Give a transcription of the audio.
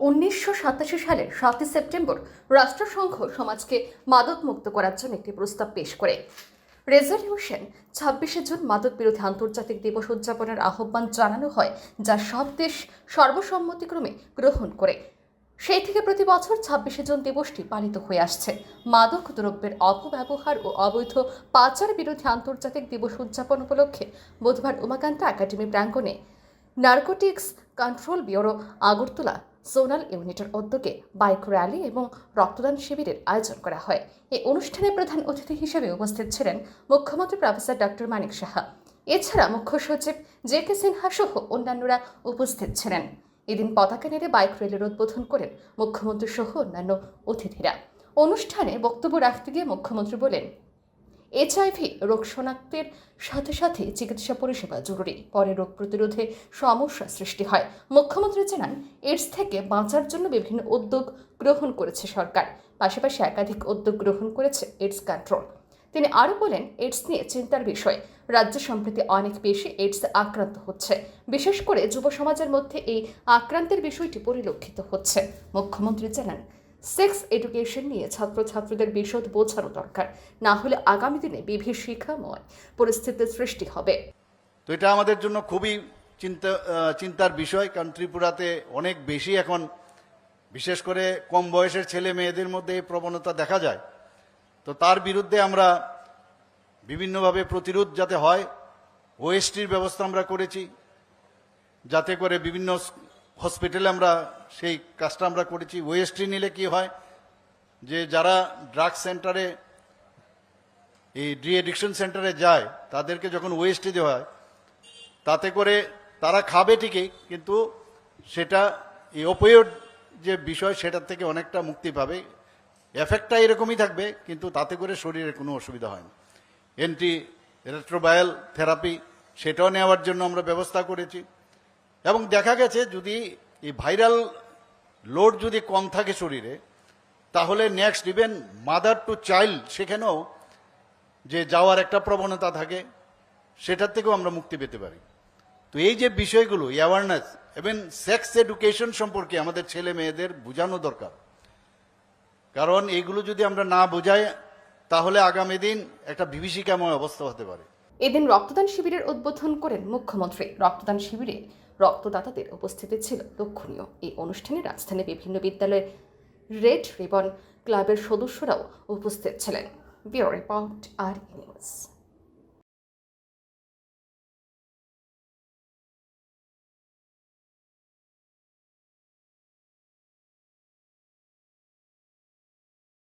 উনিশশো সাতাশি সালের সাতই সেপ্টেম্বর রাষ্ট্রসংঘ সমাজকে মাদক মুক্ত করার জন্য একটি প্রস্তাব পেশ করে। রেজলিউশন, ছাব্বিশে জুন মাদক বিরোধী আন্তর্জাতিক দিবস উদযাপনের আহ্বান জানানো হয়, যা সব দেশ সর্বসম্মতিক্রমে গ্রহণ করে। সেই থেকে প্রতি বছর ছাব্বিশে জুন দিবসটি পালিত হয়ে আসছে। মাদক দ্রব্যের অপব্যবহার ও অবৈধ পাচার বিরোধী আন্তর্জাতিক দিবস উদযাপন উপলক্ষে বুধবার উমাকান্ত একাডেমি প্রাঙ্গণে narcotics control bureau Agartala zonal ইউনিটের উদ্যোগে বাইক র্যালি এবং রক্তদান শিবিরের আয়োজন করা হয়। এই অনুষ্ঠানে প্রধান অতিথি হিসেবে উপস্থিত ছিলেন মুখ্যমন্ত্রী প্রফেসর ডক্টর মানিক সাহা। এছাড়া মুখ্য সচিব জে কে সিনহা সহ অন্যান্যরা উপস্থিত ছিলেন। এদিন পতাকা নেড়ে বাইক র্যালির উদ্বোধন করেন মুখ্যমন্ত্রী সহ অন্যান্য অতিথিরা। অনুষ্ঠানে বক্তব্য রাখতে গিয়ে মুখ্যমন্ত্রী বলেন এইচআইভি রোগ শনাক্তের সাথে সাথে চিকিৎসা পরিষেবা জরুরি। পরে রোগ প্রতিরোধে সমস্যা সৃষ্টি হয়। মুখ্যমন্ত্রী জানান এইডস থেকে বাঁচার জন্য বিভিন্ন উদ্যোগ গ্রহণ করেছে সরকার। পাশাপাশি একাধিক উদ্যোগ গ্রহণ করেছে এইডস কন্ট্রোল তিনি আরও বলেন এইডস নিয়ে চিন্তার বিষয়। রাজ্য সম্প্রতি অনেক বেশি এইডস আক্রান্ত হচ্ছে। বিশেষ করে যুব সমাজের মধ্যে এই আক্রান্তের বিষয়টি পরিলক্ষিত হচ্ছে। মুখ্যমন্ত্রী জানান সেক্স এডুকেশন নিয়ে ছাত্রছাত্রীদের বিশদ বোঝানো দরকার। না হলে আগামী দিনে বিভীষিকাময় পরিস্থিতির সৃষ্টি হবে। তো এটা আমাদের জন্য খুবই চিন্তা চিন্তার বিষয়। কারণ ত্রিপুরাতে অনেক বেশি এখন, বিশেষ করে কম বয়সের ছেলে মেয়েদের মধ্যে এই প্রবণতা দেখা যায়। তো তার বিরুদ্ধে আমরা বিভিন্নভাবে প্রতিরোধ যাতে হয় ওএসটির ব্যবস্থা আমরা করেছি। যাতে করে বিভিন্ন হসপিটালে আমরা সেই কাজটা আমরা করেছি। ওএসটি নিলে কি হয় যে যারা ড্রাগ সেন্টারে, এই ডি এডিকশন সেন্টারে যায়, তাদেরকে যখন ওএসটি দেওয়া হয়, তাতে করে তারা খাবে ঠিকই, কিন্তু সেটা এই ওপিওড যে বিষয় সেটার থেকে অনেকটা মুক্তি পাবে। এফেক্টটা এরকমই থাকবে, কিন্তু তাতে করে শরীরে কোনো অসুবিধা হয় না। এন্টি রেট্রোবায়াল থেরাপি, সেটাও নেওয়ার জন্য আমরা ব্যবস্থা করেছি। এবং দেখা গেছে যদি এই ভাইরাল লোড যদি কম থাকে শরীরে, তাহলে next even mother to child সেখানেও যে যাওয়ার একটা প্রবণতা থাকে, সেটার থেকেও আমরা মুক্তি পেতে পারি। তো এই যে বিষয়গুলো অ্যাওয়ারনেস এবং সেক্স এডুকেশন সম্পর্কে আমাদের ছেলে মেয়েদের বোঝানো দরকার। কারণ এইগুলো যদি আমরা না বোঝাই, তাহলে আগামী দিন একটা বিভীষিকাময় অবস্থা হতে পারে। এদিন রক্তদান শিবিরের উদ্বোধন করেন মুখ্যমন্ত্রী। রক্তদান শিবিরে রক্তদাতাদের উপস্থিতি ছিল লক্ষণীয়। এই অনুষ্ঠানে রাজধানীর বিভিন্ন বিদ্যালয়ের রেড রিবন ক্লাবের সদস্যরাও উপস্থিত ছিলেন। ব্যুরো রিপোর্ট আর নিউজ।